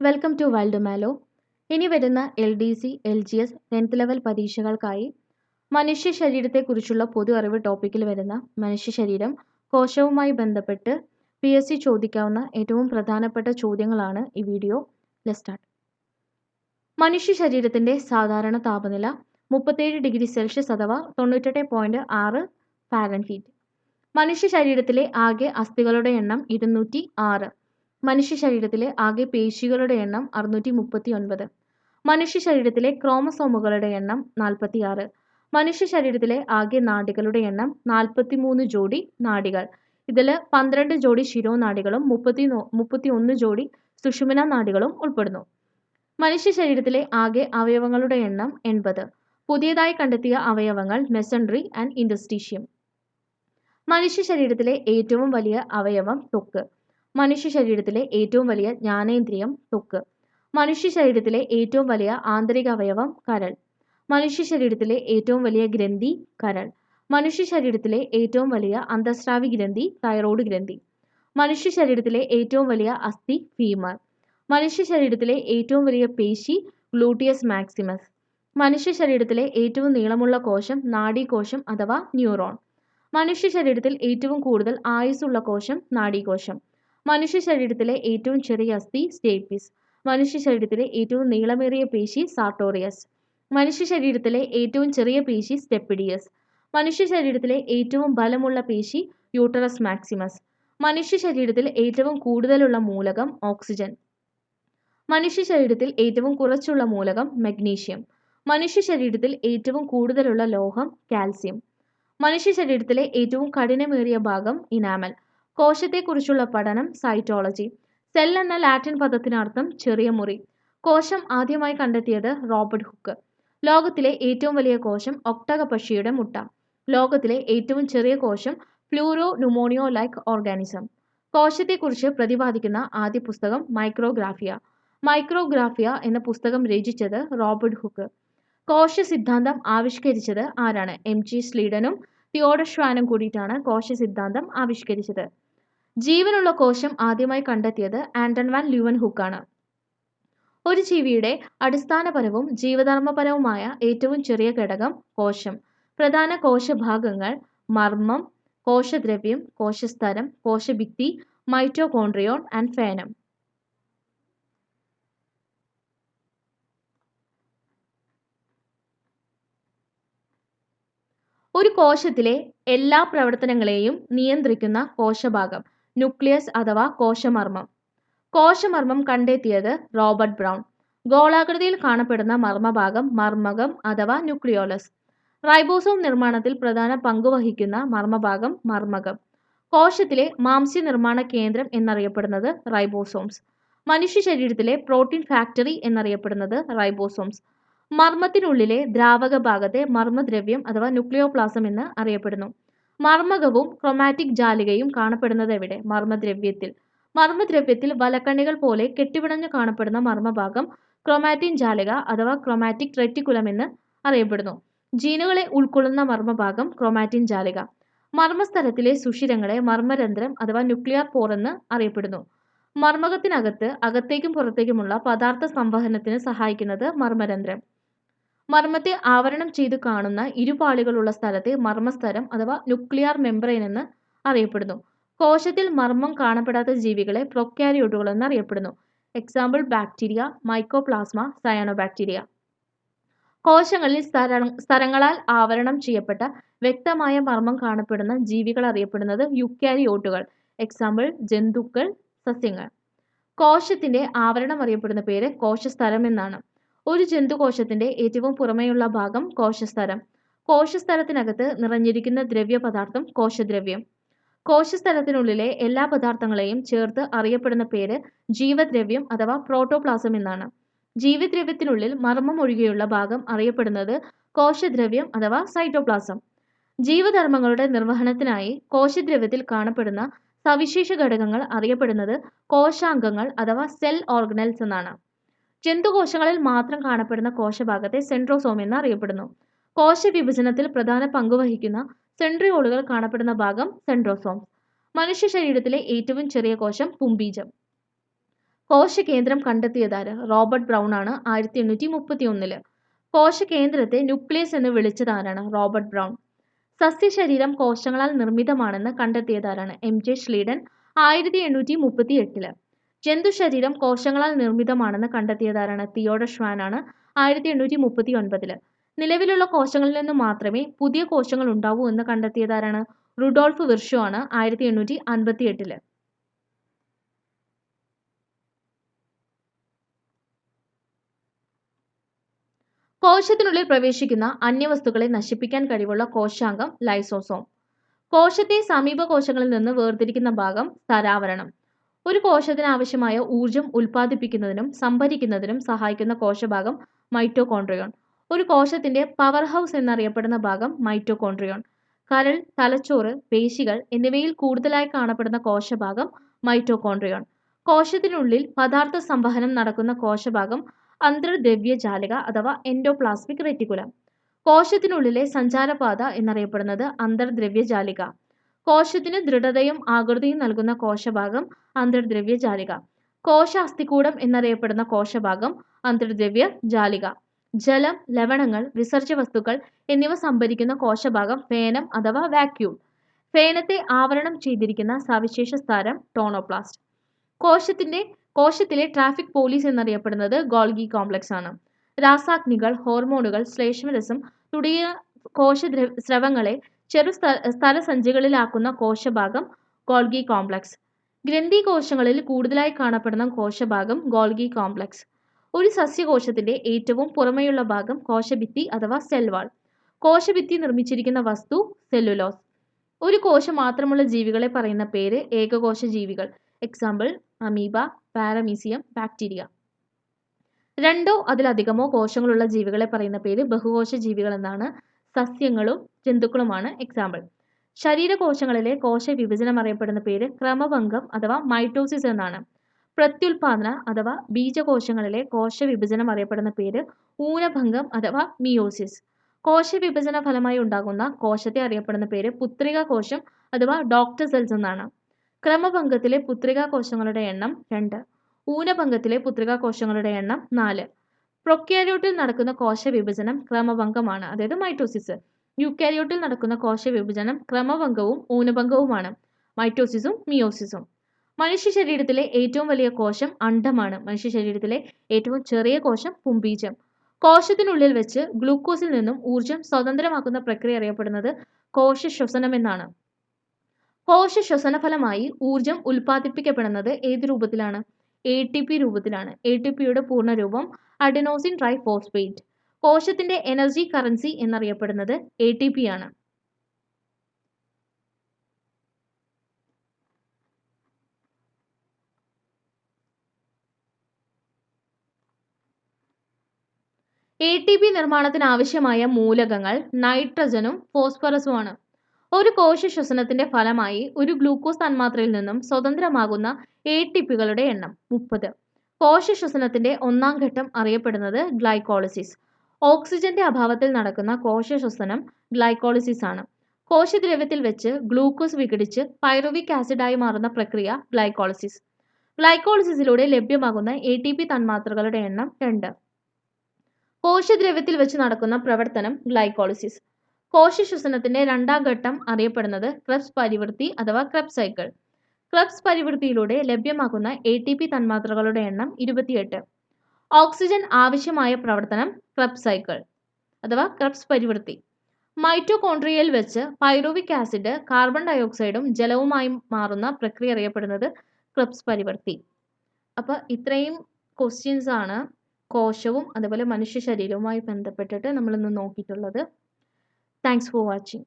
Welcome to wild mallow ഇനി വരുന്ന L D C L G S tenth level പരീക്ഷകൾക്കായി മനുഷ്യ ശരീരത്തെക്കുറിച്ചുള്ള പൊതു അറിവ് ടോപ്പിക്കിൽ വരുന്ന മനുഷ്യ ശരീരം കോശവുമായി ബന്ധപ്പെട്ട് പി എസ് സി ചോദിക്കാവുന്ന ഏറ്റവും പ്രധാനപ്പെട്ട ചോദ്യങ്ങളാണ് ഈ വീഡിയോ ലെസ്റ്റാർട്ട് സ്റ്റാർട്ട് മനുഷ്യ ശരീരത്തിന്റെ സാധാരണ താപനില മുപ്പത്തേഴ് ഡിഗ്രി സെൽഷ്യസ് അഥവാ തൊണ്ണൂറ്റെട്ട് പോയിന്റ് ആറ് ഫാരൻഹീറ്റ് മനുഷ്യ ശരീരത്തിലെ ആകെ അസ്ഥികളുടെ എണ്ണം ഇരുന്നൂറ്റി ആറ്. മനുഷ്യ ശരീരത്തിലെ ആകെ പേശികളുടെ എണ്ണം അറുന്നൂറ്റി മുപ്പത്തി ഒൻപത് മനുഷ്യ ശരീരത്തിലെ ക്രോമസോമുകളുടെ എണ്ണം നാൽപ്പത്തി ആറ് മനുഷ്യ ശരീരത്തിലെ ആകെ നാഡികളുടെ എണ്ണം നാൽപ്പത്തി മൂന്ന് ജോഡി നാഡികൾ. ഇതിൽ പന്ത്രണ്ട് ജോഡി ശിരോനാഡികളും മുപ്പത്തി മുപ്പത്തി ഒന്ന് ജോഡി സുഷുമന നാഡികളും ഉൾപ്പെടുന്നു. മനുഷ്യ ശരീരത്തിലെ ആകെ അവയവങ്ങളുടെ എണ്ണം എൺപത്. പുതിയതായി കണ്ടെത്തിയ അവയവങ്ങൾ മെസൻട്രി ആൻഡ് ഇൻഡസ്റ്റീഷ്യം മനുഷ്യ ശരീരത്തിലെ ഏറ്റവും വലിയ അവയവം ത്വക്ക് മനുഷ്യ ശരീരത്തിലെ ഏറ്റവും വലിയ ജ്ഞാനേന്ദ്രിയം തൊക്ക് മനുഷ്യ ശരീരത്തിലെ ഏറ്റവും വലിയ ആന്തരിക അവയവം കരൾ. മനുഷ്യ ശരീരത്തിലെ ഏറ്റവും വലിയ ഗ്രന്ഥി കരൾ. മനുഷ്യ ശരീരത്തിലെ ഏറ്റവും വലിയ അന്തസ്രാവി ഗ്രന്ഥി തൈറോയ്ഡ് ഗ്രന്ഥി. മനുഷ്യ ശരീരത്തിലെ ഏറ്റവും വലിയ അസ്ഥി ഫീമർ മനുഷ്യ ശരീരത്തിലെ ഏറ്റവും വലിയ പേശി ഗ്ലൂട്ടിയസ് മാക്സിമസ് മനുഷ്യ ശരീരത്തിലെ ഏറ്റവും നീളമുള്ള കോശം നാഡീകോശം അഥവാ ന്യൂറോൺ മനുഷ്യ ശരീരത്തിൽ ഏറ്റവും കൂടുതൽ ആയുസ്സുള്ള കോശം നാഡീകോശം. മനുഷ്യ ശരീരത്തിലെ ഏറ്റവും ചെറിയ അസ്ഥി സ്റ്റേപ്പിസ്. മനുഷ്യ ശരീരത്തിലെ ഏറ്റവും നീളമേറിയ പേശി സാർട്ടോറിയസ്. മനുഷ്യ ശരീരത്തിലെ ഏറ്റവും ചെറിയ പേശി സ്റ്റെപ്പിഡിയസ്. മനുഷ്യ ശരീരത്തിലെ ഏറ്റവും ബലമുള്ള പേശി യൂട്ടറസ് മാക്സിമസ്. മനുഷ്യ ശരീരത്തിൽ ഏറ്റവും കൂടുതലുള്ള മൂലകം ഓക്സിജൻ. മനുഷ്യ ശരീരത്തിൽ ഏറ്റവും കുറച്ചുള്ള മൂലകം മഗ്നീഷ്യം. മനുഷ്യ ശരീരത്തിൽ ഏറ്റവും കൂടുതലുള്ള ലോഹം കാൽസ്യം. മനുഷ്യ ശരീരത്തിലെ ഏറ്റവും കഠിനമേറിയ ഭാഗം ഇനാമൽ. കോശത്തെക്കുറിച്ചുള്ള പഠനം സൈറ്റോളജി. സെൽ എന്ന ലാറ്റിൻ പദത്തിനർത്ഥം ചെറിയ മുറി. കോശം ആദ്യമായി കണ്ടെത്തിയത് റോബർട്ട് ഹുക്ക്. ലോകത്തിലെ ഏറ്റവും വലിയ കോശം ഒക്ടക പക്ഷിയുടെ മുട്ട. ലോകത്തിലെ ഏറ്റവും ചെറിയ കോശം ഫ്ലൂറോ ന്യൂമോണിയോ ലൈക്ക് ഓർഗാനിസം. കോശത്തെക്കുറിച്ച് പ്രതിപാദിക്കുന്ന ആദ്യ പുസ്തകം മൈക്രോഗ്രാഫിയ. മൈക്രോഗ്രാഫിയ എന്ന പുസ്തകം രചിച്ചത് റോബർട്ട് ഹുക്ക്. കോശ സിദ്ധാന്തം ആവിഷ്കരിച്ചത് ആരാണ്? എം ജി സ്ലീഡനും തിയോഡർ ഷ്വാനും കൂടിയിട്ടാണ് കോശ സിദ്ധാന്തം ആവിഷ്കരിച്ചത്. ജീവനുള്ള കോശം ആദ്യമായി കണ്ടെത്തിയത് ആൻഡൻ വാൻ ല്യൂവൻ ഹുക്കാണ് ഒരു ജീവിയുടെ അടിസ്ഥാനപരവും ജീവധർമ്മപരവുമായ ഏറ്റവും ചെറിയ ഘടകം കോശം. പ്രധാന കോശഭാഗങ്ങൾ മർമ്മം കോശദ്രവ്യം കോശസ്തരം കോശഭിത്തി മൈറ്റോകോൺട്രിയോൺ ആൻഡ് ഫേനം. ഒരു കോശത്തിലെ എല്ലാ പ്രവർത്തനങ്ങളെയും നിയന്ത്രിക്കുന്ന കോശഭാഗം. ന്യൂക്ലിയസ് അഥവാ കോശമർമ്മം. കോശമർമ്മം കണ്ടെത്തിയത് റോബർട്ട് ബ്രൗൺ. ഗോളാകൃതിയിൽ കാണപ്പെടുന്ന മർമ്മഭാഗം മർമ്മകം അഥവാ ന്യൂക്ലിയോളസ് റൈബോസോം നിർമ്മാണത്തിൽ പ്രധാന പങ്ക് വഹിക്കുന്ന മർമ്മഭാഗം മർമ്മകം. കോശത്തിലെ മാംസ്യ നിർമ്മാണ കേന്ദ്രം എന്നറിയപ്പെടുന്നത് റൈബോസോംസ്. മനുഷ്യ ശരീരത്തിലെ പ്രോട്ടീൻ ഫാക്ടറി എന്നറിയപ്പെടുന്നത് റൈബോസോംസ്. മർമ്മത്തിനുള്ളിലെ ദ്രാവക ഭാഗത്തെ മർമ്മദ്രവ്യം അഥവാ ന്യൂക്ലിയോപ്ലാസം എന്ന് അറിയപ്പെടുന്നു. മർമ്മകവും ക്രൊമാറ്റിക് ജാലികയും കാണപ്പെടുന്നത് എവിടെ? മർമ്മദ്രവ്യത്തിൽ. മർമ്മദ്രവ്യത്തിൽ വലക്കണ്ണികൾ പോലെ കെട്ടിപിണഞ്ഞു കാണപ്പെടുന്ന മർമ്മഭാഗം ക്രൊമാറ്റിൻ ജാലിക അഥവാ ക്രൊമാറ്റിക് റെറ്റിക്കുലം എന്ന് അറിയപ്പെടുന്നു. ജീനുകളെ ഉൾക്കൊള്ളുന്ന മർമ്മഭാഗം ക്രൊമാറ്റിൻ ജാലിക. മർമ്മസ്ഥലത്തിലെ സുഷിരങ്ങളെ മർമ്മരന്ധ്രം അഥവാ ന്യൂക്ലിയർ പോർ എന്ന് അറിയപ്പെടുന്നു. മർമ്മകത്തിനകത്ത് അകത്തേക്കും പുറത്തേക്കുമുള്ള പദാർത്ഥ സംവഹനത്തിന് സഹായിക്കുന്നത് മർമ്മരന്ധ്രം. മർമ്മത്തെ ആവരണം ചെയ്തു കാണുന്ന ഇരുപാളികളുള്ള സ്ഥലത്തെ മർമ്മസ്തരം അഥവാ ന്യൂക്ലിയർ മെംബ്രെയിൻ എന്ന് അറിയപ്പെടുന്നു. കോശത്തിൽ മർമ്മം കാണപ്പെടാത്ത ജീവികളെ പ്രൊക്യാരിയോട്ടുകൾ എന്ന് അറിയപ്പെടുന്നു എക്സാമ്പിൾ ബാക്ടീരിയ മൈക്കോപ്ലാസ്മ സയാനോബാക്ടീരിയ കോശങ്ങളിൽ സ്ഥല സ്ഥലങ്ങളാൽ ആവരണം ചെയ്യപ്പെട്ട വ്യക്തമായ മർമ്മം കാണപ്പെടുന്ന ജീവികൾ അറിയപ്പെടുന്നത് യുക്യാരിയോട്ടുകൾ എക്സാമ്പിൾ ജന്തുക്കൾ സസ്യങ്ങൾ. കോശത്തിന്റെ ആവരണം അറിയപ്പെടുന്ന പേര് കോശസ്ഥലം എന്നാണ്. ഒരു ജന്തുകോശത്തിന്റെ ഏറ്റവും പുറമെയുള്ള ഭാഗം കോശസ്ഥലം കോശസ്ഥലത്തിനകത്ത് നിറഞ്ഞിരിക്കുന്ന ദ്രവ്യ പദാർത്ഥം കോശദ്രവ്യം. കോശസ്ഥലത്തിനുള്ളിലെ എല്ലാ പദാർത്ഥങ്ങളെയും ചേർത്ത് അറിയപ്പെടുന്ന പേര് ജീവദ്രവ്യം അഥവാ പ്രോട്ടോപ്ലാസം എന്നാണ്. ജീവദ്രവ്യത്തിനുള്ളിൽ മർമ്മം ഒഴികെയുള്ള ഭാഗം അറിയപ്പെടുന്നത് കോശദ്രവ്യം അഥവാ സൈറ്റോപ്ലാസം. ജീവധർമ്മങ്ങളുടെ നിർവഹണത്തിനായി കോശദ്രവ്യത്തിൽ കാണപ്പെടുന്ന സവിശേഷ ഘടകങ്ങൾ അറിയപ്പെടുന്നത് കോശാംഗങ്ങൾ അഥവാ സെൽ ഓർഗനൽസ് എന്നാണ്. ജന്തുകോശങ്ങളിൽ മാത്രം കാണപ്പെടുന്ന കോശഭാഗത്തെ സെൻട്രോസോം എന്ന് അറിയപ്പെടുന്നു കോശവിഭജനത്തിൽ പ്രധാന പങ്കുവഹിക്കുന്ന സെൻട്രിയോളുകൾ കാണപ്പെടുന്ന ഭാഗം സെൻട്രോസോം. മനുഷ്യ ശരീരത്തിലെ ഏറ്റവും ചെറിയ കോശം പുംബീജം. കോശകേന്ദ്രം കണ്ടെത്തിയതാര്? റോബർട്ട് ബ്രൗൺ ആണ് ആയിരത്തി എണ്ണൂറ്റി മുപ്പത്തി ഒന്നിൽ കോശകേന്ദ്രത്തെ ന്യൂക്ലിയസ് എന്ന് വിളിച്ചതാരാണ് റോബർട്ട് ബ്രൗൺ? സസ്യശരീരം കോശങ്ങളാൽ നിർമ്മിതമാണെന്ന് കണ്ടെത്തിയതാരാണ് എം ജെ ഷ്ലീഡൻ ആയിരത്തി എണ്ണൂറ്റി മുപ്പത്തി എട്ടിൽ ജന്തുശരീരം കോശങ്ങളാൽ നിർമ്മിതമാണെന്ന് കണ്ടെത്തിയതാരാണ് തിയോഡ ഷ്വാൻ ആണ് ആയിരത്തി എണ്ണൂറ്റി മുപ്പത്തി ഒൻപതിൽ നിലവിലുള്ള കോശങ്ങളിൽ നിന്ന് മാത്രമേ പുതിയ കോശങ്ങൾ ഉണ്ടാവൂ എന്ന് കണ്ടെത്തിയതാരാണ് റുഡോൾഫ് വിർഷോ ആണ് ആയിരത്തി എണ്ണൂറ്റി അൻപത്തി എട്ടിൽ കോശത്തിനുള്ളിൽ പ്രവേശിക്കുന്ന അന്യവസ്തുക്കളെ നശിപ്പിക്കാൻ കഴിവുള്ള കോശാംഗം ലൈസോസോം. കോശത്തെ സമീപ കോശങ്ങളിൽ നിന്ന് വേർതിരിക്കുന്ന ഭാഗം സ്ഥരാവരണം. ഒരു കോശത്തിന് ആവശ്യമായ ഊർജം ഉൽപ്പാദിപ്പിക്കുന്നതിനും സംഭരിക്കുന്നതിനും സഹായിക്കുന്ന കോശഭാഗം മൈറ്റോകോൺട്രിയോൺ ഒരു കോശത്തിന്റെ പവർ ഹൗസ് എന്നറിയപ്പെടുന്ന ഭാഗം മൈറ്റോകോൺട്രിയോൺ കരൾ തലച്ചോറ് പേശികൾ എന്നിവയിൽ കൂടുതലായി കാണപ്പെടുന്ന കോശഭാഗം മൈറ്റോകോൺട്രിയോൺ കോശത്തിനുള്ളിൽ പദാർത്ഥ സംവഹനം നടക്കുന്ന കോശഭാഗം അന്തർദ്രവ്യജാലിക അഥവാ എൻഡോപ്ലാസ്മിക് റെറ്റിക്കുലം. കോശത്തിനുള്ളിലെ സഞ്ചാരപാത എന്നറിയപ്പെടുന്നത് അന്തർദ്രവ്യജാലിക കോശത്തിന് ദൃഢതയും ആകൃതിയും നൽകുന്ന കോശഭാഗം അന്തർദ്രവ്യ ജാലിക. കോശ അസ്ഥികൂടം എന്നറിയപ്പെടുന്ന കോശഭാഗം അന്തർദ്രവ്യ ജാലിക. ജലം ലവണങ്ങൾ വിസർജ്യ വസ്തുക്കൾ എന്നിവ സംഭരിക്കുന്ന കോശഭാഗം ഫേനം അഥവാ വാക്യൂം ഫേനത്തെ ആവരണം ചെയ്തിരിക്കുന്ന സവിശേഷ സ്ഥാനം ടോണോപ്ലാസ്റ്റ്. കോശത്തിന്റെ കോശത്തിലെ ട്രാഫിക് പോലീസ് എന്നറിയപ്പെടുന്നത് ഗോൾഗി കോംപ്ലക്സ് ആണ്. രാസാഗ്നികൾ ഹോർമോണുകൾ ശ്ലേഷ്മരസം തുടങ്ങിയ കോശ സ്രവങ്ങളെ ചെറു സ്ഥലസഞ്ചികളിലാക്കുന്ന കോശഭാഗം ഗോൾഗി കോംപ്ലക്സ്. ഗ്രന്ഥി കോശങ്ങളിൽ കൂടുതലായി കാണപ്പെടുന്ന കോശഭാഗം ഗോൾഗി കോംപ്ലക്സ്. ഒരു സസ്യകോശത്തിന്റെ ഏറ്റവും പുറമെയുള്ള ഭാഗം കോശഭിത്തി അഥവാ സെൽവാൾ. കോശഭിത്തി നിർമ്മിച്ചിരിക്കുന്ന വസ്തു സെല്ലുലോസ്. ഒരു കോശം മാത്രമുള്ള ജീവികളെ പറയുന്ന പേര് ഏകകോശ ജീവികൾ. എക്സാമ്പിൾ അമീബ പാരമീസിയം ബാക്ടീരിയ രണ്ടോ അതിലധികമോ കോശങ്ങളുള്ള ജീവികളെ പറയുന്ന പേര് ബഹുകോശ ജീവികൾ എന്നാണ് സസ്യങ്ങളും ജന്തുക്കളുമാണ്. എക്സാമ്പിൾ ശരീരകോശങ്ങളിലെ കോശ വിഭജനം അറിയപ്പെടുന്ന പേര് ക്രമഭംഗം അഥവാ മൈറ്റോസിസ് എന്നാണ്. പ്രത്യുൽപാദന അഥവാ ബീജകോശങ്ങളിലെ കോശ വിഭജനം അറിയപ്പെടുന്ന പേര് ഊനഭംഗം അഥവാ മിയോസിസ് കോശ വിഭജന ഫലമായി ഉണ്ടാകുന്ന കോശത്തെ അറിയപ്പെടുന്ന പേര് പുത്രിക കോശം അഥവാ ഡോക്ടർ സെൽസ് എന്നാണ്. ക്രമഭംഗത്തിലെ പുത്രിക കോശങ്ങളുടെ എണ്ണം രണ്ട്. ഊനഭംഗത്തിലെ പുത്രിക കോശങ്ങളുടെ എണ്ണം നാല്. പ്രൊക്യാരിയോട്ടിൽ നടക്കുന്ന കോശ വിഭജനം ക്രമഭംഗമാണ്. അതായത് മൈറ്റോസിസ് യുക്കാരിയോട്ടിൽ നടക്കുന്ന കോശവിഭജനം ക്രമഭംഗവും ഊനഭംഗവുമാണ്. മൈറ്റോസിസും മിയോസിസും. മനുഷ്യ ശരീരത്തിലെ ഏറ്റവും വലിയ കോശം അണ്ഡമാണ്. മനുഷ്യ ശരീരത്തിലെ ഏറ്റവും ചെറിയ കോശം പുംബീജം. കോശത്തിനുള്ളിൽ വെച്ച് ഗ്ലൂക്കോസിൽ നിന്നും ഊർജം സ്വതന്ത്രമാക്കുന്ന പ്രക്രിയ അറിയപ്പെടുന്നത് കോശ ശ്വസനം എന്നാണ്. കോശ ശ്വസന ഫലമായി ഊർജം ഉൽപ്പാദിപ്പിക്കപ്പെടുന്നത് ഏത് രൂപത്തിലാണ്? എ ടി പി രൂപത്തിലാണ്. എ ടി പിയുടെ പൂർണരൂപം അഡിനോസിൻ ട്രൈഫോസ്ഫേറ്റ്. കോശത്തിന്റെ എനർജി കറൻസി എന്നറിയപ്പെടുന്നത് എ ടി പി ആണ്. എ ടി പി നിർമ്മാണത്തിന് ആവശ്യമായ മൂലകങ്ങൾ നൈട്രജനും ഫോസ്ഫറസുമാണ് ഒരു കോശ ശ്വസനത്തിന്റെ ഫലമായി ഒരു ഗ്ലൂക്കോസ് തന്മാത്രയിൽ നിന്നും സ്വതന്ത്രമാകുന്ന എ ടി പികളുടെ എണ്ണം മുപ്പത്. കോശ ശ്വസനത്തിന്റെ ഒന്നാം ഘട്ടം അറിയപ്പെടുന്നത് ഗ്ലൈക്കോളിസിസ് ഓക്സിജന്റെ അഭാവത്തിൽ നടക്കുന്ന കോശ ശ്വസനം ഗ്ലൈക്കോളിസിസ് ആണ് കോശദ്രവ്യത്തിൽ വെച്ച് ഗ്ലൂക്കോസ് വിഘടിച്ച് പൈറുവിക് ആസിഡായി മാറുന്ന പ്രക്രിയ ഗ്ലൈക്കോളിസിസ്. ഗ്ലൈക്കോളിസിസിലൂടെ ലഭ്യമാകുന്ന എ ടി പി തന്മാത്രകളുടെ എണ്ണം രണ്ട്. കോശദ്രവ്യത്തിൽ വെച്ച് നടക്കുന്ന പ്രവർത്തനം ഗ്ലൈക്കോളിസിസ്. കോശ ശ്വസനത്തിന്റെ രണ്ടാം ഘട്ടം അറിയപ്പെടുന്നത് ക്രബ്സ് പരിവൃത്തി അഥവാ ക്രബ് സൈക്കിൾ. ക്രബ്സ് പരിവൃത്തിയിലൂടെ ലഭ്യമാകുന്ന എ ടി പി തന്മാത്രകളുടെ എണ്ണം ഇരുപത്തിയെട്ട്. ഓക്സിജൻ ആവശ്യമായ പ്രവർത്തനം ക്രബ് സൈക്കിൾ അഥവാ ക്രബ്സ് പരിവൃത്തി. മൈറ്റോകോൺട്രിയയിൽ വെച്ച് പൈറോവിക് ആസിഡ് കാർബൺ ഡയോക്സൈഡും ജലവുമായി മാറുന്ന പ്രക്രിയ അറിയപ്പെടുന്നത് ക്രബ്സ് പരിവർത്തി അപ്പോൾ ഇത്രയും ക്വസ്റ്റ്യൻസ് ആണ് കോശവും അതുപോലെ മനുഷ്യ ശരീരവുമായി ബന്ധപ്പെട്ടിട്ട് നമ്മളിന്ന് നോക്കിയിട്ടുള്ളത്. Thanks for watching